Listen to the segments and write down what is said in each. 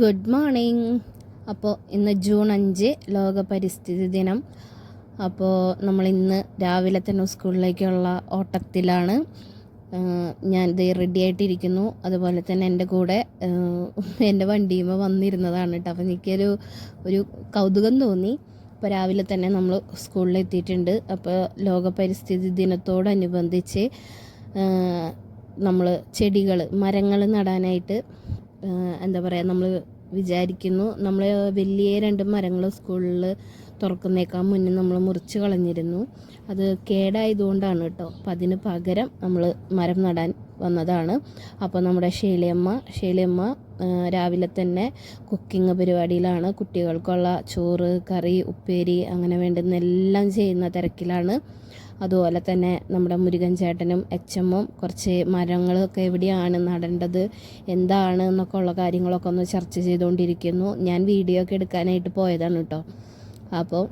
Good morning അപ്പോൾ ഇന്ന് June അഞ്ച് ലോക പരിസ്ഥിതി ദിനം. അപ്പോൾ നമ്മൾ ഇന്ന് രാവിലെ തന്നെ സ്കൂളിലേക്കുള്ള ഓട്ടത്തിലാണ്. ഞാൻ ഇത് റെഡി ആയിട്ടിരിക്കുന്നു. അതുപോലെ തന്നെ എന്റെ കൂടെ എന്റെ വണ്ടിയുമ്പോൾ വന്നിരുന്നതാണ് കേട്ടോ. അപ്പോൾ എനിക്കൊരു ഒരു കൗതുകം തോന്നി. അപ്പോൾ രാവിലെ തന്നെ നമ്മൾ സ്കൂളിലെത്തിയിട്ടുണ്ട്. അപ്പോൾ ലോക പരിസ്ഥിതി ദിനത്തോടനുബന്ധിച്ച് നമ്മൾ ചെടികൾ മരങ്ങൾ നടാനായിട്ട് എന്താ പറയുക നമ്മൾ വിചാരിക്കുന്നു നമ്മൾ വലിയ രണ്ട് മരങ്ങൾ സ്കൂളിൽ തുറക്കുന്നേക്കാൾ മുന്നേ നമ്മൾ മുറിച്ച് കളഞ്ഞിരുന്നു. അത് കേടായതുകൊണ്ടാണ് കേട്ടോ. അപ്പം അതിന് പകരം നമ്മൾ മരം നടാൻ വന്നതാണ്. അപ്പോൾ നമ്മുടെ ഷേലിയമ്മ ഷേലിയമ്മ രാവിലെ തന്നെ കുക്കിംഗ് പരിപാടിയിലാണ്. കുട്ടികൾക്കുള്ള ചോറ് കറി ഉപ്പേരി അങ്ങനെ വേണ്ടുന്ന എല്ലാം ചെയ്യുന്ന തിരക്കിലാണ്. അതുപോലെ തന്നെ നമ്മുടെ മുരുകൻ ചേട്ടനും എച്ചമ്മും കുറച്ച് മരങ്ങളൊക്കെ എവിടെയാണ് നടേണ്ടത് എന്താണ് എന്നൊക്കെ ഉള്ള കാര്യങ്ങളൊക്കെ ഒന്ന് ചർച്ച ചെയ്തുകൊണ്ടിരിക്കുന്നു. ഞാൻ വീഡിയോ ഒക്കെ എടുക്കാനായിട്ട് പോയതാണ് കേട്ടോ. അപ്പോൾ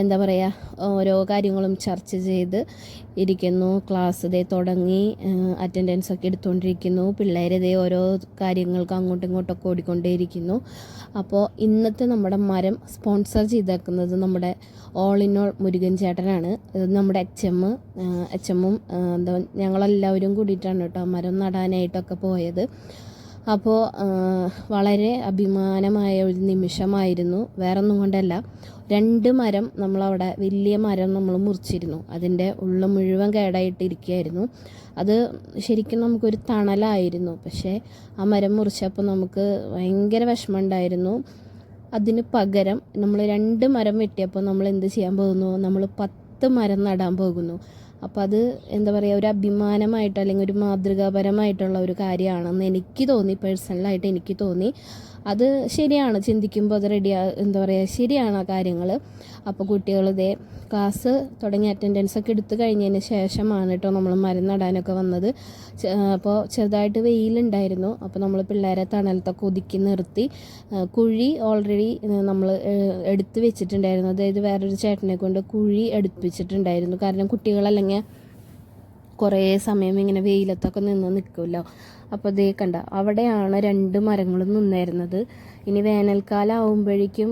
എന്താ പറയുക ഓരോ കാര്യങ്ങളും ചർച്ച ചെയ്ത് ഇരിക്കുന്നു. ക്ലാസ് ഇതേ തുടങ്ങി. അറ്റൻഡൻസ് ഒക്കെ എടുത്തുകൊണ്ടിരിക്കുന്നു പിള്ളേരെ ദേ ഓരോ കാര്യങ്ങൾക്ക് അങ്ങോട്ടും ഇങ്ങോട്ടൊക്കെ ഓടിക്കൊണ്ടേയിരിക്കുന്നു. അപ്പോൾ ഇന്നത്തെ നമ്മുടെ മരം സ്പോൺസർ ചെയ്തേക്കുന്നത് നമ്മുടെ ഓൾ ഇൻ ഓൾ മുരുകൻ ചേട്ടനാണ്. നമ്മുടെ എച്ച് എം എച്ച് എമ്മും എന്താ ഞങ്ങളെല്ലാവരും കൂടിയിട്ടാണ് കേട്ടോ മരം നടാനായിട്ടൊക്കെ പോയത്. അപ്പോൾ വളരെ അഭിമാനമായ ഒരു നിമിഷമായിരുന്നു. വേറെ ഒന്നും കൊണ്ടല്ല. രണ്ട് മരം നമ്മളവിടെ വലിയ മരം നമ്മൾ മുറിച്ചിരുന്നു. അതിന്റെ ഉള്ള മുഴുവൻ കേടായിട്ടിരിക്കുകയായിരുന്നു. അത് ശരിക്കും നമുക്കൊരു തണലായിരുന്നു. പക്ഷേ ആ മരം മുറിച്ചപ്പോൾ നമുക്ക് ഭയങ്കര വിഷമമുണ്ടായിരുന്നു. അതിന് പകരം നമ്മൾ രണ്ട് മരം വെട്ടിയപ്പോൾ നമ്മൾ എന്ത് ചെയ്യാൻ പോകുന്നു? നമ്മൾ പത്ത് മരം നടാൻ പോകുന്നു. അപ്പോൾ അത് എന്താ പറയുക ഒരു അഭിമാനമായിട്ട് അല്ലെങ്കിൽ ഒരു മാതൃകാപരമായിട്ടുള്ള ഒരു കാര്യമാണെന്ന് എനിക്ക് തോന്നി പേഴ്സണലായിട്ട് എനിക്ക് തോന്നി. അത് ശരിയാണ്. ചിന്തിക്കുമ്പോൾ അത് റെഡി എന്താ പറയുക ശരിയാണ് ആ കാര്യങ്ങൾ അപ്പോൾ കുട്ടികൾ ഇതേ ക്ലാസ് തുടങ്ങി അറ്റൻഡൻസ് ഒക്കെ എടുത്തു കഴിഞ്ഞതിന് ശേഷമാണ് കേട്ടോ നമ്മൾ മരം നടാനൊക്കെ വന്നത്. അപ്പോൾ ചെറുതായിട്ട് വെയിലുണ്ടായിരുന്നു. അപ്പോൾ നമ്മൾ പിള്ളേരെ തണലത്തൊക്കെ ഒതുക്കി നിർത്തി. കുഴി ഓൾറെഡി നമ്മൾ എടുത്ത് വെച്ചിട്ടുണ്ടായിരുന്നു. അതായത് വേറൊരു ചേട്ടനെ കൊണ്ട് കുഴി എടുപ്പിച്ചിട്ടുണ്ടായിരുന്നു. കാരണം കുട്ടികളല്ലെങ്കിൽ കുറേ സമയം ഇങ്ങനെ വെയിലത്തൊക്കെ നിന്ന് നിൽക്കുമല്ലോ. അപ്പോൾ ദേ കണ്ട അവിടെയാണ് രണ്ട് മരങ്ങളും നിന്നായിരുന്നത് ഇനി വേനൽക്കാലം ആവുമ്പോഴേക്കും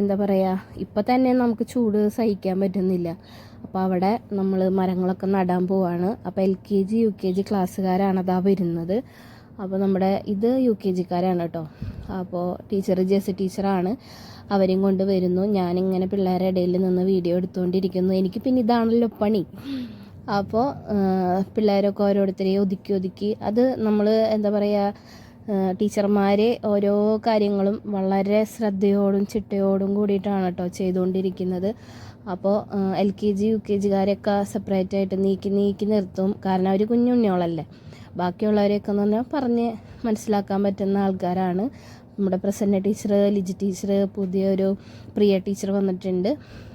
എന്താ പറയുക ഇപ്പം തന്നെ നമുക്ക് ചൂട് സഹിക്കാൻ പറ്റുന്നില്ല. അപ്പോൾ അവിടെ നമ്മൾ മരങ്ങളൊക്കെ നടാൻ പോവാണ്. അപ്പോൾ L K G U K G ക്ലാസ്സുകാരാണ് അതാ വരുന്നത്. അപ്പോൾ നമ്മുടെ ഇത് യു കെ ജിക്കാരാണ് കേട്ടോ. അപ്പോൾ ടീച്ചർ ജെസ് ടീച്ചറാണ്. അവരെയും കൊണ്ട് വരുന്നു. ഞാനിങ്ങനെ പിള്ളേരുടെ ഇടയിൽ നിന്ന് വീഡിയോ എടുത്തുകൊണ്ടിരിക്കുന്നു. എനിക്ക് പിന്നെ ഇതാണല്ലോ പണി. അപ്പോൾ പിള്ളേരൊക്കെ ഓരോരുത്തരെ ഒതുക്കി ഒതുക്കി. അത് നമ്മൾ എന്താ പറയുക ടീച്ചർമാർ ഓരോ കാര്യങ്ങളും വളരെ ശ്രദ്ധയോടും ചിട്ടയോടും കൂടിയിട്ടാണ് കേട്ടോ ചെയ്തുകൊണ്ടിരിക്കുന്നത്. അപ്പോൾ L K G U K ജിക്കാരെയൊക്കെ separate ആയിട്ട് നീക്കി നീക്കി നിർത്തും. കാരണം അവർ കുഞ്ഞുണ്ണിയോളല്ലേ ബാക്കിയുള്ളവരെയൊക്കെ എന്ന് പറഞ്ഞാൽ പറഞ്ഞ് മനസ്സിലാക്കാൻ പറ്റുന്ന ആൾക്കാരാണ്. നമ്മുടെ പ്രസന്ന ടീച്ചർ ലിജി ടീച്ചർ പുതിയൊരു പ്രിയ ടീച്ചർ വന്നിട്ടുണ്ട്.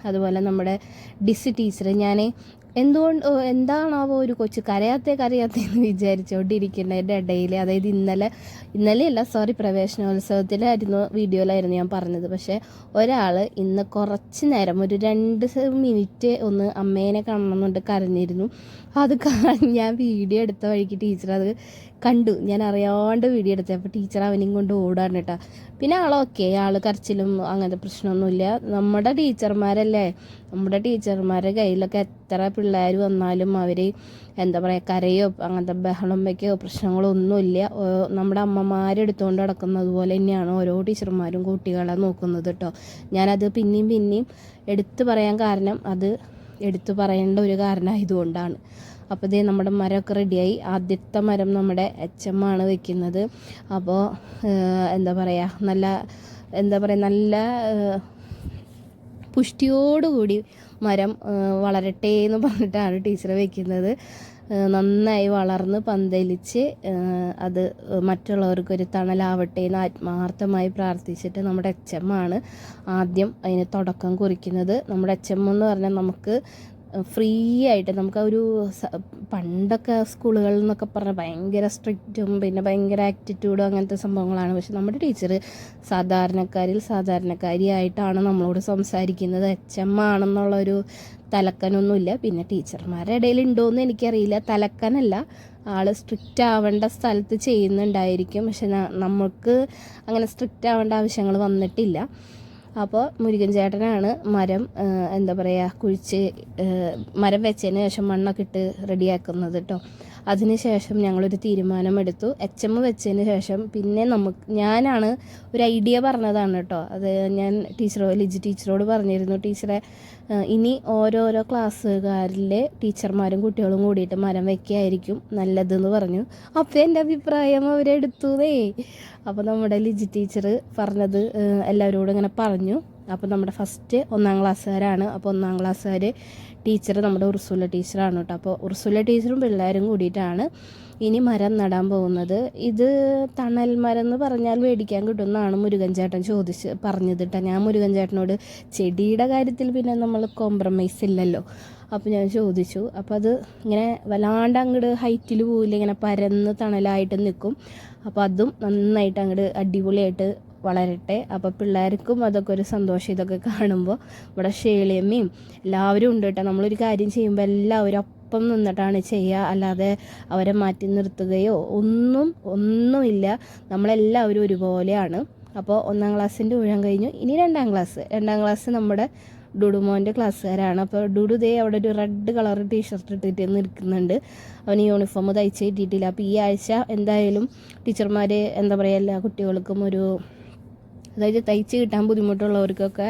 അതുപോലെ നമ്മുടെ ഡിസി ടീച്ചർ ഞാൻ എന്തുകൊണ്ട് എന്താണാവോ ഒരു കൊച്ചു കരയാത്തേ കരയാത്തേ എന്ന് വിചാരിച്ചുകൊണ്ടിരിക്കുന്നതിന്റെ ഇടയിൽ അതായത് ഇന്നലെ ഇന്നലെയല്ല സോറി പ്രവേശനോത്സവത്തിലായിരുന്നു വീഡിയോയിലായിരുന്നു ഞാൻ പറഞ്ഞത്. പക്ഷേ ഒരാൾ ഇന്ന് കുറച്ച് നേരം ഒരു രണ്ട് മിനിറ്റ് ഒന്ന് അമ്മേനെ കാണണമെന്നുണ്ട് കരഞ്ഞിരുന്നു. അത് ഞാൻ വീഡിയോ എടുത്ത വഴിക്ക് ടീച്ചർ അത് കണ്ടു. ഞാൻ അറിയാണ്ട് വീഡിയോ എടുത്തത് അപ്പോൾ ടീച്ചർ അവനെയും കൊണ്ട് ഓടാണ് കേട്ടോ പിന്നെ ആളൊക്കെ ആൾ കരച്ചിലും അങ്ങനത്തെ പ്രശ്നമൊന്നുമില്ല. നമ്മുടെ ടീച്ചർമാരല്ലേ? നമ്മുടെ ടീച്ചർമാരുടെ കയ്യിലൊക്കെ എത്ര പിള്ളേർ വന്നാലും അവർ എന്താ പറയുക കരയോ അങ്ങനത്തെ ബഹളം വയ്ക്കോ പ്രശ്നങ്ങളോ ഒന്നുമില്ല. നമ്മുടെ അമ്മമാരെടുത്തുകൊണ്ട് നടക്കുന്നത് പോലെ തന്നെയാണ് ഓരോ ടീച്ചർമാരും കുട്ടികളെ നോക്കുന്നത് കേട്ടോ ഞാനത് പിന്നെയും പിന്നെയും എടുത്തു പറയാൻ കാരണം അത് എടുത്തു പറയേണ്ട ഒരു കാരണമായതുകൊണ്ടാണ്. അപ്പോൾ ഇതേ നമ്മുടെ മരമൊക്കെ റെഡിയായി ആദ്യത്തെ മരം നമ്മുടെ എച്ച് എം ആണ് വെക്കുന്നത്. അപ്പോൾ എന്താ പറയുക നല്ല എന്താ പറയുക നല്ല പുഷ്ടിയോടുകൂടി മരം വളരട്ടെ എന്ന് പറഞ്ഞിട്ടാണ് ടീച്ചർ വെക്കുന്നത്. നന്നായി വളർന്ന് പന്തലിച്ച് അത് മറ്റുള്ളവർക്കൊരു തണലാവട്ടെ എന്ന് ആത്മാർത്ഥമായി പ്രാർത്ഥിച്ചിട്ട് നമ്മുടെ അച്ഛമ്മാണ് ആദ്യം അതിന് തുടക്കം കുറിക്കുന്നത്. നമ്മുടെ അച്ചമ്മ എന്ന് പറഞ്ഞാൽ നമുക്ക് ഫ്രീ ആയിട്ട് നമുക്ക് ഒരു പണ്ടൊക്കെ സ്കൂളുകളിൽ നിന്നൊക്കെ പറഞ്ഞാൽ ഭയങ്കര സ്ട്രിക്റ്റും പിന്നെ ഭയങ്കര ആറ്റിറ്റ്യൂഡും അങ്ങനത്തെ സംഭവങ്ങളാണ്. പക്ഷെ നമ്മുടെ ടീച്ചർ സാധാരണക്കാരിൽ സാധാരണക്കാരിയായിട്ടാണ് നമ്മളോട് സംസാരിക്കുന്നത്. എച്ച് എം ആണെന്നുള്ളൊരു തലക്കനൊന്നുമില്ല. പിന്നെ ടീച്ചർമാരുടെ ഇടയിൽ ഉണ്ടോയെന്ന് എനിക്കറിയില്ല. തലക്കനല്ല. ആൾ സ്ട്രിക്റ്റ് ആവേണ്ട സ്ഥലത്ത് ചെയ്യുന്നുണ്ടായിരിക്കും. പക്ഷെ നമുക്ക് അങ്ങനെ സ്ട്രിക്റ്റ് ആവേണ്ട ആവശ്യങ്ങൾ വന്നിട്ടില്ല. അപ്പോൾ മുരുകൻ ചേട്ടനാണ് മരം എന്താ പറയുക കുഴിച്ച് മരം വെച്ചതിന് ശേഷം മണ്ണൊക്കെ ഇട്ട് റെഡിയാക്കുന്നത് കേട്ടോ അതിനുശേഷം ഞങ്ങളൊരു തീരുമാനമെടുത്തു. എച്ച് എം വെച്ചതിന് ശേഷം പിന്നെ നമുക്ക് ഞാനാണ് ഒരു ഐഡിയ പറഞ്ഞതാണ് കേട്ടോ. അത് ഞാൻ ടീച്ചറോ ലിജി ടീച്ചറോട് പറഞ്ഞിരുന്നു. ടീച്ചറെ ഇനി ഓരോരോ ക്ലാസ്സുകാരിലെ ടീച്ചർമാരും കുട്ടികളും കൂടിയിട്ട് മരം വയ്ക്കുകയായിരിക്കും നല്ലതെന്ന് പറഞ്ഞു. അപ്പോൾ എന്റെ അഭിപ്രായം അവരെടുത്തുതേ അപ്പോൾ നമ്മുടെ ലിജി ടീച്ചർ പറഞ്ഞത് എല്ലാവരോടും ഇങ്ങനെ പറഞ്ഞു. അപ്പോൾ നമ്മുടെ ഫസ്റ്റ് ഒന്നാം ക്ലാസ്സുകാരാണ്. അപ്പോൾ ഒന്നാം ക്ലാസ്സുകാർ ടീച്ചർ നമ്മുടെ ഉർസുല ടീച്ചറാണ് കേട്ടോ. അപ്പോൾ ഉർസുല ടീച്ചറും പിള്ളേരും കൂടിയിട്ടാണ് ഇനി മരം നടാൻ പോകുന്നത്. ഇത് തണൽ മരം എന്ന് പറഞ്ഞാൽ മേടിക്കാൻ കിട്ടുമെന്നാണ് മുരുകൻ ചേട്ടൻ ചോദിച്ച് പറഞ്ഞത് കേട്ടോ. ഞാൻ മുരുകൻ ചേട്ടനോട് ചെടിയുടെ കാര്യത്തിൽ പിന്നെ നമ്മൾ കോംപ്രമൈസ് ഇല്ലല്ലോ. അപ്പോൾ ഞാൻ ചോദിച്ചു അപ്പോൾ അത് ഇങ്ങനെ വല്ലാണ്ട് അങ്ങോട്ട് ഹൈറ്റിൽ പോവില്ല ഇങ്ങനെ പരന്ന് തണലായിട്ട് നിൽക്കും. അപ്പോൾ അതും നന്നായിട്ട് അങ്ങോട്ട് അടിപൊളിയായിട്ട് വളരട്ടെ. അപ്പോൾ പിള്ളേർക്കും അതൊക്കെ ഒരു സന്തോഷം. ഇതൊക്കെ കാണുമ്പോൾ ഇവിടെ ഷേളിയമ്മയും എല്ലാവരും ഉണ്ട് കേട്ടോ നമ്മളൊരു കാര്യം ചെയ്യുമ്പോൾ എല്ലാവരും ഒപ്പം നിന്നിട്ടാണ് ചെയ്യുക അല്ലാതെ അവരെ മാറ്റി നിർത്തുകയോ ഒന്നും ഒന്നുമില്ല. നമ്മളെല്ലാവരും ഒരുപോലെയാണ്. അപ്പോൾ ഒന്നാം ക്ലാസ്സിന്റെ ഊഴം കഴിഞ്ഞു. ഇനി രണ്ടാം ക്ലാസ്. രണ്ടാം ക്ലാസ് നമ്മുടെ ഡുഡുമോന്റെ ക്ലാസ്സുകാരാണ്. അപ്പോൾ ഡുഡു ദേ അവിടെ ഒരു റെഡ് കളർ ടീഷർട്ട് ഇട്ടിട്ട് നിൽക്കുന്നുണ്ട്. അവന് യൂണിഫോം തയ്ച്ച് കിട്ടിയിട്ടില്ല. അപ്പോൾ ഈ ആഴ്ച എന്തായാലും ടീച്ചർമാർ എന്താ പറയുക എല്ലാ കുട്ടികൾക്കും ഒരു അതായത് തയ്ച്ച് കിട്ടാൻ ബുദ്ധിമുട്ടുള്ളവർക്കൊക്കെ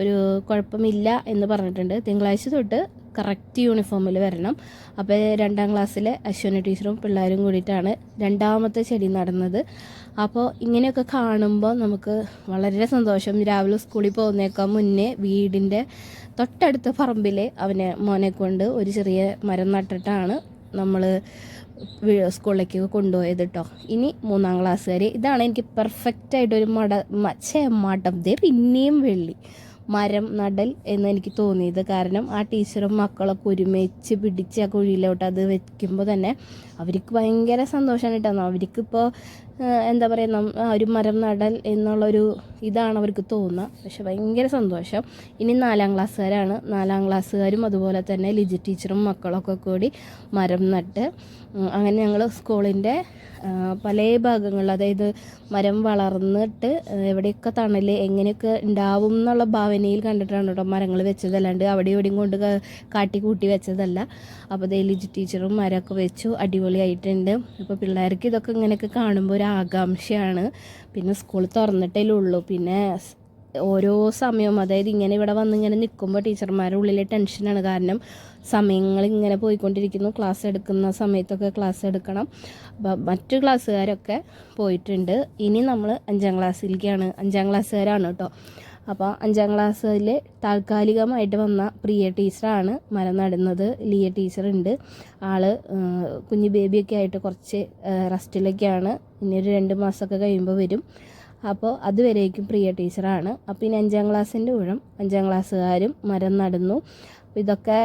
ഒരു കുഴപ്പമില്ല എന്ന് പറഞ്ഞിട്ടുണ്ട്. തിങ്കളാഴ്ച തൊട്ട് കറക്റ്റ് യൂണിഫോമിൽ വരണം. അപ്പോൾ രണ്ടാം ക്ലാസ്സിലെ അശ്വനി ടീച്ചറും പിള്ളേരും കൂടിയിട്ടാണ് രണ്ടാമത്തെ ചെടി നടന്നത്. അപ്പോൾ ഇങ്ങനെയൊക്കെ കാണുമ്പോൾ നമുക്ക് വളരെ സന്തോഷം. രാവിലെ സ്കൂളിൽ പോകുന്നേക്കാൾ മുന്നേ വീടിന്റെ തൊട്ടടുത്ത പറമ്പിൽ അവനെ മോനെ കൊണ്ട് ഒരു ചെറിയ മരം നട്ടിട്ടാണ് നമ്മൾ സ്കൂളിലേക്ക് കൊണ്ടുപോയത് കേട്ടോ ഇനി മൂന്നാം ക്ലാസ് വരെ. ഇതാണ് എനിക്ക് പെർഫെക്റ്റ് ആയിട്ടൊരു മട മ- ഛേ മടം. ദേ പിന്നെയും വെള്ളി. മരം നടൽ എന്ന് എനിക്ക് തോന്നിയത്. കാരണം ആ ടീച്ചറും മക്കളൊക്കെ ഒരുമിച്ച് പിടിച്ച് ആ കുഴിയിലോട്ട് അത് വെക്കുമ്പോൾ തന്നെ അവർക്ക് ഭയങ്കര സന്തോഷമാണ് കേട്ടോ. അവർക്കിപ്പോൾ എന്താ പറയുക ഒരു മരം നടൽ എന്നുള്ളൊരു ഇതാണ് അവർക്ക് തോന്നുക. പക്ഷെ ഭയങ്കര സന്തോഷം. ഇനി നാലാം ക്ലാസ്സുകാരാണ്. നാലാം ക്ലാസ്സുകാരും അതുപോലെ തന്നെ ലിജി ടീച്ചറും മക്കളൊക്കെ കൂടി മരം നട്ട് അങ്ങനെ ഞങ്ങൾ സ്കൂളിന്റെ പല ഭാഗങ്ങളിൽ അതായത് മരം വളർന്നിട്ട് എവിടെയൊക്കെ തണൽ എങ്ങനെയൊക്കെ ഉണ്ടാവും എന്നുള്ള ഭാവനയിൽ കണ്ടിട്ടാണ് കേട്ടോ മരങ്ങൾ വെച്ചതല്ലാണ്ട് അവിടെ ഇവിടെയും കൊണ്ട് കാട്ടി കൂട്ടി വെച്ചതല്ല. അപ്പോൾ ലിജി ടീച്ചറും മരമൊക്കെ വെച്ചു. അടിപൊളിയായിട്ടുണ്ട്. അപ്പോൾ പിള്ളേർക്ക് ഇതൊക്കെ ഇങ്ങനെയൊക്കെ കാണുമ്പോൾ ഒരു ആകാംക്ഷയാണ്. പിന്നെ സ്കൂൾ തുറന്നിട്ടേ ഉള്ളൂ. പിന്നെ ഓരോ സമയവും അതായത് ഇങ്ങനെ ഇവിടെ വന്ന് ഇങ്ങനെ നിൽക്കുമ്പോൾ ടീച്ചർമാരുടെ ഉള്ളിലെ ടെൻഷനാണ് കാരണം സമയങ്ങൾ ഇങ്ങനെ പോയിക്കൊണ്ടിരിക്കുന്നു. ക്ലാസ് എടുക്കുന്ന സമയത്തൊക്കെ ക്ലാസ് എടുക്കണം. അപ്പം മറ്റു ക്ലാസ്സുകാരൊക്കെ പോയിട്ടുണ്ട്. ഇനി നമ്മൾ അഞ്ചാം ക്ലാസ്സിലേക്കാണ് അഞ്ചാം ക്ലാസ്സുകാരാണ് കേട്ടോ. അപ്പോൾ അഞ്ചാം ക്ലാസ്സിൽ താൽക്കാലികമായിട്ട് വന്ന പ്രിയ ടീച്ചറാണ് മരം നടുന്നത്. ലിയ ടീച്ചറുണ്ട്. ഏഹ്, കുഞ്ഞു ബേബിയൊക്കെ ആയിട്ട് കുറച്ച് റെസ്റ്റിലൊക്കെയാണ്. ഇനി ഒരു രണ്ട് മാസമൊക്കെ കഴിയുമ്പോൾ വരും. അപ്പോൾ അതുവരേക്കും പ്രിയ ടീച്ചറാണ്. അപ്പോൾ ഇനി അഞ്ചാം ക്ലാസ്സിന്റെ ഊഴം അഞ്ചാം ക്ലാസ്സുകാരും മരം നടന്നു. അപ്പോൾ ഇതൊക്കെ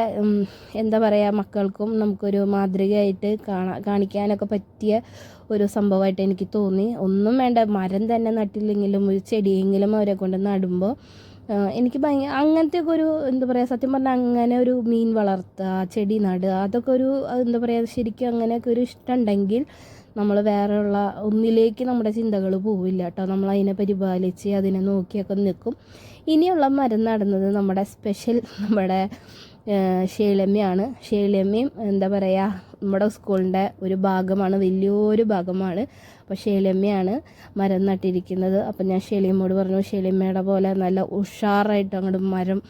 എന്താ പറയുക മക്കൾക്കും നമുക്കൊരു മാതൃകയായിട്ട് കാണാ കാണിക്കാനൊക്കെ പറ്റിയ ഒരു സംഭവമായിട്ട് എനിക്ക് തോന്നി. ഒന്നും വേണ്ട മരം തന്നെ നട്ടില്ലെങ്കിലും ഒരു ചെടിയെങ്കിലും അവരെ കൊണ്ട് നടുമ്പോൾ എനിക്ക് ഭയങ്കര അങ്ങനത്തെ ഒക്കെ ഒരു എന്താ പറയുക സത്യം പറഞ്ഞാൽ അങ്ങനെ ഒരു മീൻ വളർത്തുക ചെടി നടുക അതൊക്കെ ഒരു എന്താ പറയുക ശരിക്കും അങ്ങനെയൊക്കെ ഒരു ഇഷ്ടമുണ്ടെങ്കിൽ നമ്മൾ വേറെയുള്ള ഒന്നിലേക്ക് നമ്മുടെ ചിന്തകൾ പോവില്ല കേട്ടോ. നമ്മൾ അതിനെ പരിപാലിച്ച് അതിനെ നോക്കിയൊക്കെ നിൽക്കും ഇനിയുള്ള മരം നടുന്നത് നമ്മുടെ സ്പെഷ്യൽ നമ്മുടെ ഷേലമ്മയാണ്. ഷേലമ്മയും എന്താ പറയുക നമ്മുടെ സ്കൂളിന്റെ ഒരു ഭാഗമാണ് വലിയൊരു ഭാഗമാണ്. അപ്പോൾ ഷേലമ്മയാണ് മരം നട്ടിരിക്കുന്നത്. അപ്പം ഞാൻ ഷേലിയമ്മോട് പറഞ്ഞു ഷേലിയമ്മയുടെ പോലെ നല്ല ഉഷാറായിട്ട് അങ്ങോട്ട് മരം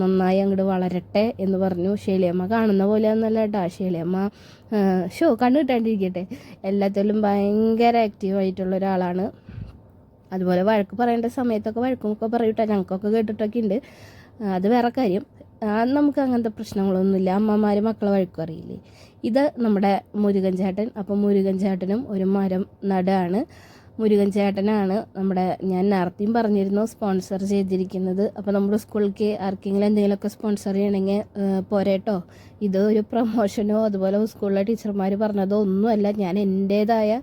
നന്നായി അങ്ങോട്ട് വളരട്ടെ എന്ന് പറഞ്ഞു. ഷേലിയമ്മ കാണുന്ന പോലെ നല്ല കേട്ടോ ഷേലിയമ്മ ഷോ കണ്ണു കിട്ടാണ്ടിരിക്കട്ടെ എല്ലാത്തിലും ഭയങ്കര ആക്റ്റീവായിട്ടുള്ള ഒരാളാണ്. അതുപോലെ വഴക്ക് പറയേണ്ട സമയത്തൊക്കെ വഴക്കുമൊക്കെ പറയൂട്ടോ ഞങ്ങൾക്കൊക്കെ കേട്ടിട്ടൊക്കെ ഉണ്ട്. അത് വേറെ കാര്യം. നമുക്ക് അങ്ങനത്തെ പ്രശ്നങ്ങളൊന്നുമില്ല. അമ്മമാർ മക്കളെ വഴക്കും അറിയില്ലേ? ഇത് നമ്മുടെ മുരുകൻ ചേട്ടൻ. അപ്പം മുരുകൻ ചേട്ടനും ഒരു മരം നടാണ് മുരുകൻ ചേട്ടനാണ് നമ്മുടെ ഞാൻ നേരത്തെയും പറഞ്ഞിരുന്നു സ്പോൺസർ ചെയ്തിരിക്കുന്നത്. അപ്പോൾ നമ്മുടെ സ്കൂളിലേക്ക് ആർക്കെങ്കിലും എന്തെങ്കിലുമൊക്കെ സ്പോൺസർ ചെയ്യണമെങ്കിൽ പോരേട്ടോ. ഇത് ഒരു പ്രൊമോഷനോ അതുപോലെ സ്കൂളിലെ ടീച്ചർമാർ പറഞ്ഞതോ ഒന്നുമല്ല. ഞാൻ എന്റേതായ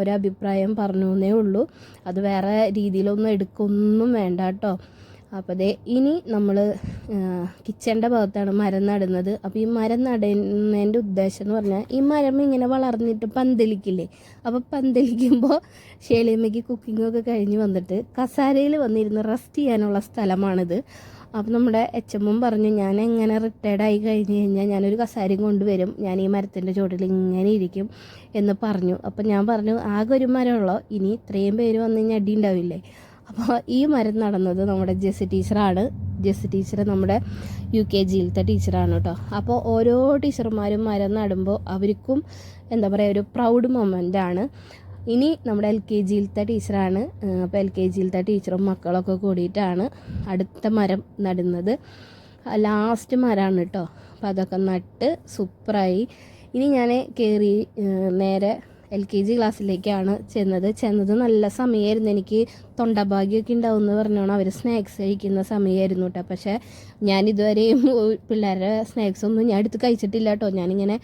ഒരഭിപ്രായം പറഞ്ഞു എന്നേ ഉള്ളൂ. അത് വേറെ രീതിയിലൊന്നും എടുക്കൊന്നും വേണ്ട കേട്ടോ. അപ്പോൾ അതെ ഇനി നമ്മൾ കിച്ചന്റെ ഭാഗത്താണ് മരം നടുന്നത്. അപ്പോൾ ഈ മരം നടുന്നതിന്റെ ഉദ്ദേശം എന്ന് പറഞ്ഞാൽ ഈ മരം ഇങ്ങനെ വളർന്നിട്ട് പന്തലിക്കില്ലേ? അപ്പോൾ പന്തലിക്കുമ്പോൾ ഷേളിയമ്മയ്ക്ക് കുക്കിങ്ങൊക്കെ കഴിഞ്ഞ് വന്നിട്ട് കസാരയിൽ വന്നിരുന്ന് റെസ്റ്റ് ചെയ്യാനുള്ള സ്ഥലമാണിത്. അപ്പം നമ്മുടെ എച്ച് എമ്മും പറഞ്ഞു ഞാൻ എങ്ങനെ റിട്ടയർഡ് ആയി കഴിഞ്ഞ് കഴിഞ്ഞാൽ ഞാനൊരു കസാരയും കൊണ്ടുവരും. ഞാൻ ഈ മരത്തിന്റെ ചുവട്ടിൽ ഇങ്ങനെ ഇരിക്കും എന്ന് പറഞ്ഞു. അപ്പം ഞാൻ പറഞ്ഞു ആകെ ഒരു മരമുള്ളോ? ഇനി ഇത്രയും പേര് വന്നു കഴിഞ്ഞാൽ അടി ഉണ്ടാവില്ലേ? അപ്പോൾ ഈ മരം നടന്നത് നമ്മുടെ ജെസ്സി ടീച്ചറാണ്. ജെസ്സി ടീച്ചർ നമ്മുടെ യു കെ ജിയിലത്തെ ടീച്ചറാണ് കേട്ടോ. അപ്പോൾ ഓരോ ടീച്ചർമാരും മരം നടുമ്പോൾ അവർക്കും എന്താ പറയുക ഒരു പ്രൗഡ് മൊമെന്റ് ആണ്. ഇനി നമ്മുടെ എൽ കെ ജിയിലത്തെ ടീച്ചറാണ്. അപ്പോൾ എൽ കെ ജിയിലത്തെ ടീച്ചറും മക്കളൊക്കെ കൂടിയിട്ടാണ് അടുത്ത മരം നടുന്നത്. ലാസ്റ്റ് മരമാണ് കേട്ടോ. അപ്പോൾ അതൊക്കെ നട്ട് സൂപ്പറായി ഇനി ഞാൻ കയറി നേരെ എൽ കെ ജി ക്ലാസ്സിലേക്കാണ് ചെന്നത്. ചെന്നത് നല്ല സമയമായിരുന്നു എനിക്ക് തൊണ്ടഭാഗ്യമൊക്കെ ഉണ്ടാവും എന്ന് പറഞ്ഞോണം. അവർ സ്നാക്സ് കഴിക്കുന്ന സമയമായിരുന്നു കേട്ടോ പക്ഷേ ഞാൻ ഇതുവരെയും പിള്ളേരുടെ സ്നാക്സ് ഒന്നും ഞാൻ എടുത്ത് കഴിച്ചിട്ടില്ല കേട്ടോ ഞാനിങ്ങനെ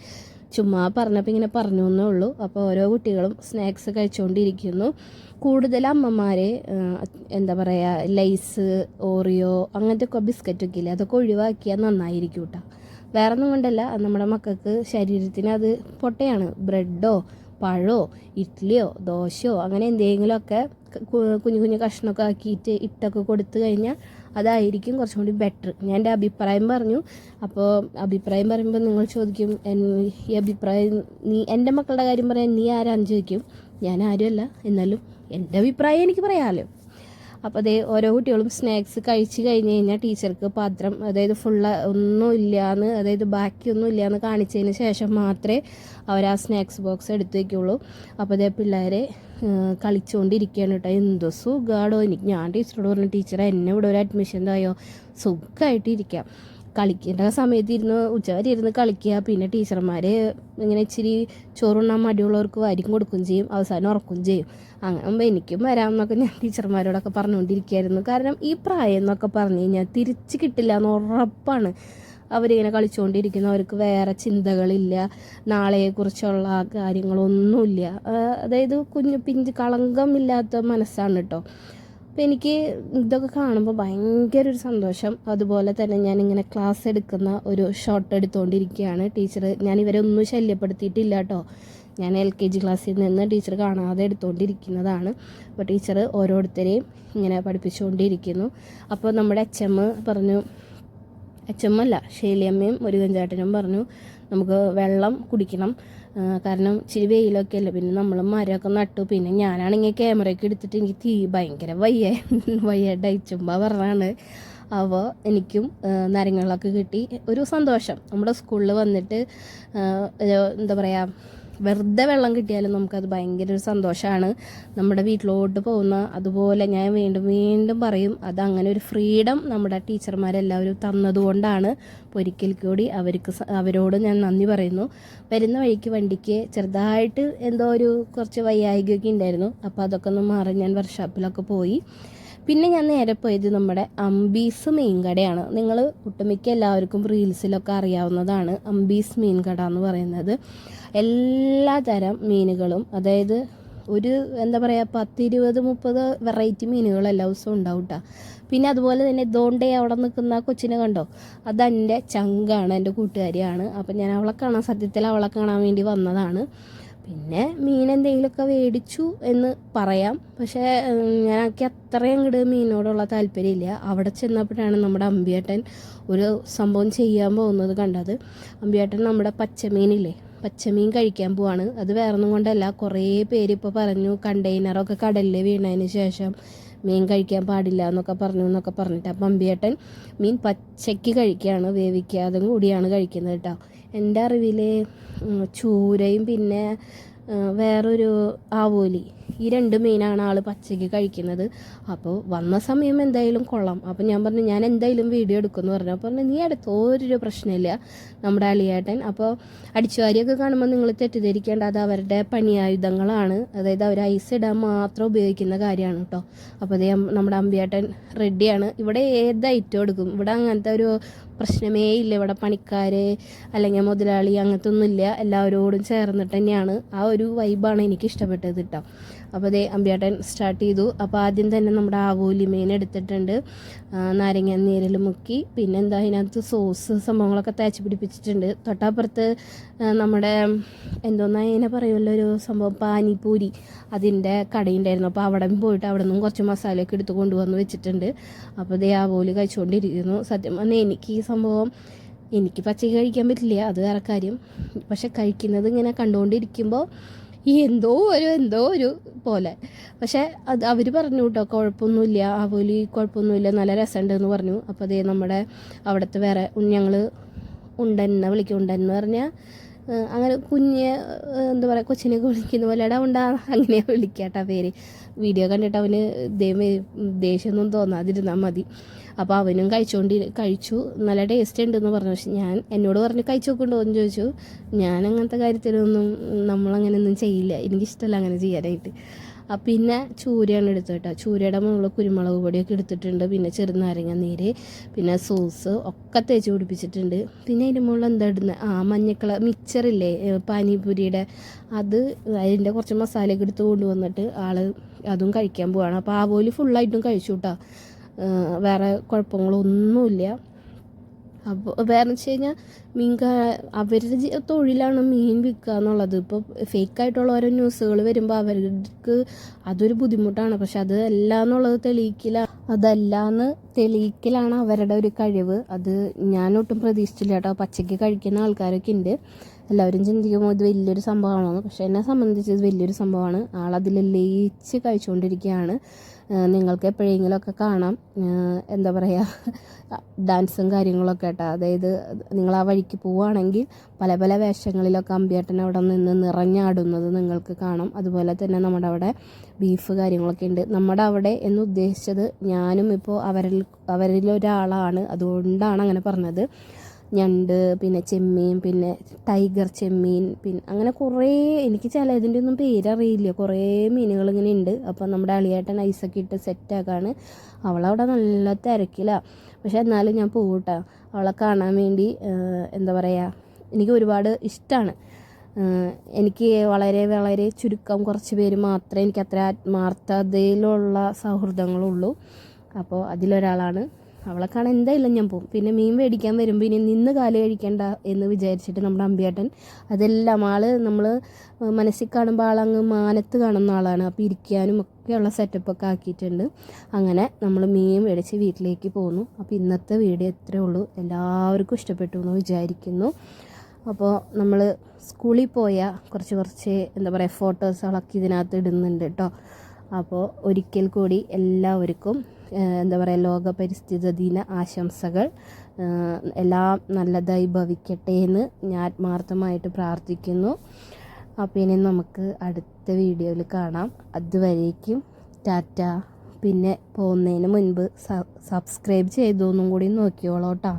ചുമ്മാ പറഞ്ഞപ്പോൾ ഇങ്ങനെ പറഞ്ഞു എന്നേ ഉള്ളൂ. അപ്പോൾ ഓരോ കുട്ടികളും സ്നാക്സ് കഴിച്ചുകൊണ്ടിരിക്കുന്നു കൂടുതൽ അമ്മമാർ എന്താ പറയുക ലൈസ് ഓറിയോ അങ്ങനത്തെ ഒക്കെ ബിസ്ക്കറ്റൊക്കെ ഇല്ലേ അതൊക്കെ ഒഴിവാക്കിയാൽ നന്നായിരിക്കും കേട്ടോ വേറെ ഒന്നും കൊണ്ടല്ല നമ്മുടെ മക്കൾക്ക് ശരീരത്തിന് അത് പൊട്ടയാണ്. ബ്രെഡോ പഴമോ ഇഡ്ഡലിയോ ദോശയോ അങ്ങനെ എന്തെങ്കിലുമൊക്കെ കുഞ്ഞു കുഞ്ഞു കഷ്ണമൊക്കെ ആക്കിയിട്ട് ഇട്ടൊക്കെ കൊടുത്തു കഴിഞ്ഞാൽ അതായിരിക്കും കുറച്ചും കൂടി ബെറ്റർ ഞാൻ എന്റെ അഭിപ്രായം പറഞ്ഞു. അപ്പോൾ അഭിപ്രായം പറയുമ്പോൾ നിങ്ങൾ ചോദിക്കും ഈ അഭിപ്രായം നീ എന്റെ മക്കളുടെ കാര്യം പറയാൻ നീ ആരാന്ന് ചോദിക്കും? ഞാൻ ആരുമല്ല. എന്നാലും എന്റെ അഭിപ്രായം എനിക്ക് പറയാമല്ലോ അപ്പോൾ അതേ ഓരോ കുട്ടികളും സ്നാക്സ് കഴിച്ച് കഴിഞ്ഞ് കഴിഞ്ഞാൽ ടീച്ചർക്ക് പത്രം അതായത് ഫുള്ള് ഒന്നും ഇല്ലയെന്ന് അതായത് ബാക്കിയൊന്നും ഇല്ലയെന്ന് കാണിച്ചതിന് ശേഷം മാത്രമേ അവർ ആ സ്നാക്സ് ബോക്സ് എടുത്ത് വയ്ക്കുള്ളൂ അപ്പോൾ അതേ പിള്ളേരെ കളിച്ചുകൊണ്ടിരിക്കുകയാണ് കേട്ടോ. എന്തോ സുഖാടോ. എനിക്ക് ഞാൻ ടീച്ചറോട് പറഞ്ഞു ടീച്ചർ എന്നെ ഇവിടെ ഒരു അഡ്മിഷൻ തായോ സുഖമായിട്ട് ഇരിക്കാം കളിക്കേണ്ട സമയത്ത് ഇരുന്ന് ഉച്ചവരെ ഇരുന്ന് കളിക്കുക. പിന്നെ ടീച്ചർമാർ ഇങ്ങനെ ഇച്ചിരി ചോറുണ്ണാൻ മടിയുള്ളവർക്ക് വാരിക്കും കൊടുക്കുകയും ചെയ്യും. അവസാനം ഉറക്കുകയും ചെയ്യും. അങ്ങനെ എനിക്കും വരാമെന്നൊക്കെ ഞാൻ ടീച്ചർമാരോടൊക്കെ പറഞ്ഞുകൊണ്ടിരിക്കുകയായിരുന്നു. കാരണം ഈ പ്രായം എന്നൊക്കെ പറഞ്ഞു കഴിഞ്ഞാൽ തിരിച്ച് കിട്ടില്ല എന്ന് ഉറപ്പാണ്. അവരിങ്ങനെ കളിച്ചുകൊണ്ടിരിക്കുന്നു. അവർക്ക് വേറെ ചിന്തകളില്ല. നാളെയെക്കുറിച്ചുള്ള കാര്യങ്ങളൊന്നുമില്ല. അതായത് കുഞ്ഞു പിഞ്ച് കളങ്കമില്ലാത്ത മനസ്സാണ് കേട്ടോ അപ്പോൾ എനിക്ക് ഇതൊക്കെ കാണുമ്പോൾ ഭയങ്കര ഒരു സന്തോഷം. അതുപോലെ തന്നെ ഞാനിങ്ങനെ ക്ലാസ് എടുക്കുന്ന ഒരു ഷോട്ട് എടുത്തുകൊണ്ടിരിക്കുകയാണ് ടീച്ചർ ഞാൻ ഇവരെ ഒന്നും ശല്യപ്പെടുത്തിയിട്ടില്ല കേട്ടോ ഞാൻ എൽ കെ ജി ക്ലാസ്സിൽ നിന്ന് ടീച്ചർ കാണാതെ എടുത്തുകൊണ്ടിരിക്കുന്നതാണ് അപ്പോൾ ടീച്ചർ ഓരോരുത്തരെയും ഇങ്ങനെ പഠിപ്പിച്ചുകൊണ്ടിരിക്കുന്നു അപ്പോൾ നമ്മുടെ എച്ച് പറഞ്ഞു എം അല്ല കഞ്ചാട്ടനും മുരുകൻ ചേട്ടനും പറഞ്ഞു നമുക്ക് വെള്ളം കുടിക്കണം. കാരണം ഇച്ചിരി വെയിലൊക്കെ അല്ലേ? പിന്നെ നമ്മൾ മരമൊക്കെ നട്ടു. പിന്നെ ഞാനാണെങ്കിൽ ക്യാമറയൊക്കെ എടുത്തിട്ട് എനിക്ക് തീ ഭയങ്കര വയ്യ. വയ്യ ഡയച്ചുമ്പോൾ പറഞ്ഞാണ്. അപ്പോൾ എനിക്കും നരങ്ങളൊക്കെ കിട്ടി. ഒരു സന്തോഷം. നമ്മുടെ സ്കൂളിൽ വന്നിട്ട് എന്താ പറയുക വെറുതെ വെള്ളം കിട്ടിയാലും നമുക്കത് ഭയങ്കര ഒരു സന്തോഷമാണ് നമ്മുടെ വീട്ടിലോട്ട് പോകുന്ന അതുപോലെ ഞാൻ വീണ്ടും വീണ്ടും പറയും അത് അങ്ങനെ ഒരു ഫ്രീഡം നമ്മുടെ ടീച്ചർമാരെല്ലാവരും തന്നതുകൊണ്ടാണ്. ഒരിക്കൽ കൂടി അവർക്ക് അവരോട് ഞാൻ നന്ദി പറയുന്നു. വരുന്ന വഴിക്ക് വണ്ടിക്ക് ചെറുതായിട്ട് എന്തോ ഒരു കുറച്ച് വയ്യായികയൊക്കെ ഉണ്ടായിരുന്നു. അപ്പോൾ അതൊക്കെ ഒന്ന് മാറി ഞാൻ വർക്ക്ഷോപ്പിലൊക്കെ പോയി. പിന്നെ ഞാൻ നേരെ പോയത് നമ്മുടെ അംബീസ് മീൻ കടയാണ് നിങ്ങൾ ഒട്ടുമിക്ക എല്ലാവർക്കും റീൽസിലൊക്കെ അറിയാവുന്നതാണ് അംബീസ് മീൻ കട എന്ന് പറയുന്നത്. എല്ലാ തരം മീനുകളും അതായത് ഒരു എന്താ പറയുക പത്തിരുപത് മുപ്പത് വെറൈറ്റി മീനുകൾ എല്ലാ ദിവസവും ഉണ്ടാവും കേട്ടോ പിന്നെ അതുപോലെ തന്നെ ദോണ്ടേ അവിടെ നിൽക്കുന്ന കൊച്ചിനെ കണ്ടോ? അതെന്റെ ചങ്കാണ് എന്റെ കൂട്ടുകാരിയാണ്. അപ്പം ഞാൻ അവളെ കാണാൻ സത്യത്തിൽ അവളെ കാണാൻ വേണ്ടി വന്നതാണ്. പിന്നെ മീൻ എന്തെങ്കിലുമൊക്കെ മേടിച്ചു എന്ന് പറയാം. പക്ഷേ ഞാനൊക്കെ അത്രയും അങ്ങോട്ട് മീനോടുള്ള താല്പര്യമില്ല. അവിടെ ചെന്നപ്പോഴാണ് നമ്മുടെ അമ്പിയേട്ടൻ ഒരു സംഭവം ചെയ്യാൻ പോകുന്നത് കണ്ടത്. അമ്പിയേട്ടൻ നമ്മുടെ പച്ചമീനില്ലേ പച്ചമീൻ കഴിക്കാൻ പോവാണ്. അത് വേറൊന്നും കൊണ്ടല്ല കുറേ പേര് ഇപ്പോൾ പറഞ്ഞു കണ്ടെയ്നറൊക്കെ കടലിൽ വീണതിന് ശേഷം മീൻ കഴിക്കാൻ പാടില്ല എന്നൊക്കെ പറഞ്ഞു എന്നൊക്കെ പറഞ്ഞിട്ട്. അപ്പം അമ്പിയേട്ടൻ മീൻ പച്ചയ്ക്ക് കഴിക്കുകയാണ് വേവിക്കാതും കൂടിയാണ് കഴിക്കുന്നത് കേട്ടോ. എന്റെ അറിവിൽ ചൂരയും പിന്നെ വേറൊരു ആവോലി. ഈ രണ്ട് മീനാണ് ആൾ പച്ചയ്ക്ക് കഴിക്കുന്നത്. അപ്പോൾ വന്ന സമയം എന്തായാലും കൊള്ളാം. അപ്പോൾ ഞാൻ പറഞ്ഞു ഞാൻ എന്തായാലും വീഡിയോ എടുക്കുമെന്ന് പറഞ്ഞു. അപ്പോൾ പറഞ്ഞു നീ എടുത്തോ ഒരു പ്രശ്നമില്ല നമ്മുടെ അളിയേട്ടൻ അപ്പോൾ അടിച്ചുവാരിയൊക്കെ കാണുമ്പോൾ നിങ്ങൾ തെറ്റിദ്ധരിക്കേണ്ട അത് അവരുടെ പണിയായുധങ്ങളാണ്. അതായത് അവർ ഐസ് ഇടാൻ മാത്രം ഉപയോഗിക്കുന്ന കാര്യമാണ് കേട്ടോ അപ്പോൾ അതേ നമ്മുടെ അമ്പിയേട്ടൻ റെഡിയാണ് ഇവിടെ ഏത് ഐറ്റം എടുക്കും? ഇവിടെ അങ്ങനത്തെ ഒരു പ്രശ്നമേ ഇല്ല ഇവിടെ പണിക്കാർ അല്ലെങ്കിൽ മുതലാളി അങ്ങനത്തെ ഒന്നുമില്ല എല്ലാവരോടും ചേർന്നിട്ട് തന്നെയാണ് ആ ഒരു വൈബാണ് എനിക്ക് ഇഷ്ടപ്പെട്ടത് കേട്ടോ അപ്പോൾ അതേ അമ്പ്യാട്ടൻ സ്റ്റാർട്ട് ചെയ്തു. അപ്പോൾ ആദ്യം തന്നെ നമ്മുടെ ആവോലി മീൻ എടുത്തിട്ടുണ്ട് നാരങ്ങ നീരിൽ മുക്കി. പിന്നെ എന്താ അതിനകത്ത് സോസ് സംഭവങ്ങളൊക്കെ തേച്ച് പിടിപ്പിച്ചിട്ടുണ്ട്. തൊട്ടപ്പുറത്ത് നമ്മുടെ എന്തോന്നാ അതിനെ പറയുമല്ലോ ഒരു സംഭവം പാനിപൂരി അതിന്റെ കടയുണ്ടായിരുന്നു. അപ്പോൾ അവിടെ പോയിട്ട് അവിടെ നിന്നും കുറച്ച് മസാലയൊക്കെ എടുത്ത് കൊണ്ടുവന്ന് വെച്ചിട്ടുണ്ട്. അപ്പോൾ അതേ ആവോലി കഴിച്ചുകൊണ്ടിരിക്കുന്നു സത്യം പറഞ്ഞാൽ എനിക്ക് ഈ സംഭവം. എനിക്ക് പച്ചക്ക് കഴിക്കാൻ പറ്റില്ല അത് വേറെ കാര്യം. പക്ഷെ കഴിക്കുന്നത് ഇങ്ങനെ കണ്ടുകൊണ്ടിരിക്കുമ്പോൾ ഈ എന്തോ ഒരു എന്തോ ഒരു പോലെ. പക്ഷേ അത് അവർ പറഞ്ഞു കേട്ടോ കുഴപ്പമൊന്നുമില്ല ആവോലി കുഴപ്പമൊന്നുമില്ല നല്ല രസമുണ്ടെന്ന് പറഞ്ഞു. അപ്പോൾ അതേ നമ്മുടെ അവിടുത്തെ വേറെ ഞങ്ങൾ ഉണ്ടെന്നെ വിളിക്കും. ഉണ്ടെന്ന് പറഞ്ഞാൽ അങ്ങനെ കുഞ്ഞ് എന്താ പറയുക കൊച്ചിനെ വിളിക്കുന്ന പോലെ ഇടാ ഉണ്ടാ അങ്ങനെ വിളിക്കാട്ട പേര്. വീഡിയോ കണ്ടിട്ട് അവന് ദേഷ്യമൊന്നും തോന്നാതിരുന്നാൽ മതി. അപ്പോൾ അവനും കഴിച്ചുകൊണ്ട് കഴിച്ചു. നല്ല ടേസ്റ്റ് ഉണ്ടെന്ന് പറഞ്ഞു. പക്ഷെ ഞാൻ എന്നോട് പറഞ്ഞ് കഴിച്ചു നോക്കുന്നുണ്ടോ എന്ന് ചോദിച്ചു. ഞാൻ അങ്ങനത്തെ കാര്യത്തിലൊന്നും നമ്മളങ്ങനെയൊന്നും ചെയ്യില്ല. എനിക്കിഷ്ടമല്ല അങ്ങനെ ചെയ്യാനായിട്ട്. പിന്നെ ചൂരയാണ് എടുത്തത് കേട്ടോ. ചൂരയുടെ മുകളിൽ കുരുമുളക് പൊടിയൊക്കെ എടുത്തിട്ടുണ്ട്. പിന്നെ ചെറുനാരങ്ങ നീര് പിന്നെ സോസ് ഒക്കെ തേച്ച് പിടിപ്പിച്ചിട്ടുണ്ട്. പിന്നെ അതിന്റെ മുകളിൽ എന്താ ഇടുന്നത് ആ മഞ്ഞക്കള മിക്സറില്ലേ പാനിപൂരിയുടെ. അത് അതിന്റെ കുറച്ച് മസാലയൊക്കെ എടുത്ത് കൊണ്ടുവന്നിട്ട് ആൾ അതും കഴിക്കാൻ പോവാണ്. അപ്പോൾ ആ പോലും ഫുള്ളായിട്ടും കഴിച്ചു കേട്ടോ. വേറെ കുഴപ്പങ്ങളൊന്നുമില്ല. അപ്പോൾ വേറെ വെച്ച് കഴിഞ്ഞാൽ മീൻ അവരുടെ തൊഴിലാണ് മീൻ വിൽക്കുക എന്നുള്ളത് ഇപ്പോൾ ഫേക്കായിട്ടുള്ള ഓരോ ന്യൂസുകൾ വരുമ്പോൾ അവർക്ക് അതൊരു ബുദ്ധിമുട്ടാണ്. പക്ഷെ അത് അല്ല എന്നുള്ളത് തെളിയിക്കില്ല. അതല്ല എന്ന് തെളിയിക്കലാണ് അവരുടെ ഒരു കഴിവ്. അത് ഞാനൊട്ടും പ്രതീക്ഷിച്ചില്ല കേട്ടോ. പച്ചയ്ക്ക് കഴിക്കുന്ന ആൾക്കാരൊക്കെ ഉണ്ട് എല്ലാവരും ചിന്തിക്കുമ്പോൾ ഇത് വലിയൊരു സംഭവമാണെന്ന്. പക്ഷെ എന്നെ സംബന്ധിച്ച് ഇത് വലിയൊരു സംഭവമാണ്. ആളതിൽ ലയിച്ച് കഴിച്ചുകൊണ്ടിരിക്കുകയാണ് നിങ്ങൾക്ക് എപ്പോഴെങ്കിലുമൊക്കെ കാണാം. എന്താ പറയുക ഡാൻസും കാര്യങ്ങളൊക്കെ കേട്ടോ. അതായത് നിങ്ങൾ ആ വഴിക്ക് പോവുകയാണെങ്കിൽ പല പല വേഷങ്ങളിലൊക്കെ അമ്പിയേട്ടൻ അവിടെ നിന്ന് നിറഞ്ഞാടുന്നത് നിങ്ങൾക്ക് കാണാം. അതുപോലെ തന്നെ നമ്മുടെ അവിടെ ബീഫ് കാര്യങ്ങളൊക്കെ ഉണ്ട്. നമ്മുടെ അവിടെ എന്ന് ഉദ്ദേശിച്ചത് ഞാനും ഇപ്പോൾ അവരിൽ ഒരാളാണ് അതുകൊണ്ടാണ് അങ്ങനെ പറഞ്ഞത്. ഞണ്ട് പിന്നെ ചെമ്മീൻ പിന്നെ ടൈഗർ ചെമ്മീൻ പിന്നെ അങ്ങനെ കുറേ എനിക്ക് ചില ഇതിന്റെ ഒന്നും പേരറിയില്ല. കുറേ മീനുകൾ ഇങ്ങനെ ഉണ്ട്. അപ്പോൾ നമ്മുടെ അളിയേട്ടൻ ഐസൊക്കെ ഇട്ട് സെറ്റാക്കാണ് അവളവിടെ നല്ല തിരക്കിലാണ് പക്ഷെ എന്നാലും ഞാൻ പോകട്ടോ അവളെ കാണാൻ വേണ്ടി എന്താ പറയുക എനിക്ക് ഒരുപാട് ഇഷ്ടമാണ് എനിക്ക് വളരെ വളരെ ചുരുക്കം കുറച്ച് പേര് മാത്രമേ എനിക്ക് അത്ര ആത്മാർത്ഥതയിലുള്ള സൗഹൃദങ്ങളുള്ളൂ. അപ്പോൾ അതിലൊരാളാണ്. അവളെ കാണാൻ എന്തായാലും ഞാൻ പോകും പിന്നെ മീൻ മേടിക്കാൻ വരുമ്പോൾ ഇനി നിന്ന് കാൽ കഴിക്കേണ്ട എന്ന് വിചാരിച്ചിട്ട് നമ്മുടെ അമ്പിയാട്ടൻ. അതെല്ലാം ആൾ നമ്മൾ മനസ്സിൽ കാണുമ്പോൾ ആളങ്ങ് മാനത്ത് കാണുന്ന ആളാണ്. അപ്പോൾ ഇരിക്കാനും ഒക്കെയുള്ള സെറ്റപ്പൊക്കെ ആക്കിയിട്ടുണ്ട്. അങ്ങനെ നമ്മൾ മീൻ മേടിച്ച് വീട്ടിലേക്ക് പോകുന്നു അപ്പോൾ ഇന്നത്തെ വീഡിയോ എത്രയേ ഉള്ളൂ. എല്ലാവർക്കും ഇഷ്ടപ്പെട്ടു എന്ന് വിചാരിക്കുന്നു. അപ്പോൾ നമ്മൾ സ്കൂളിൽ പോയ കുറച്ച് കുറച്ച് എന്താ പറയുക ഫോട്ടോസുകളൊക്കെ ഇതിനകത്ത് ഇടുന്നുണ്ട് കേട്ടോ അപ്പോൾ ഒരിക്കൽ കൂടി എല്ലാവർക്കും എന്താ പറയുക ലോക പരിസ്ഥിതി ദിന ആശംസകൾ എല്ലാം നല്ലതായി ഭവിക്കട്ടെ എന്ന് ഞാൻ ആത്മാർത്ഥമായിട്ട് പ്രാർത്ഥിക്കുന്നു. അപ്പോൾ ഇനി നമുക്ക് അടുത്ത വീഡിയോയിൽ കാണാം. അതുവരേക്കും ടാറ്റ. പിന്നെ പോകുന്നതിന് മുൻപ് സബ്സ്ക്രൈബ് ചെയ്തൊന്നും കൂടി നോക്കിയോളൂ കേട്ടോ.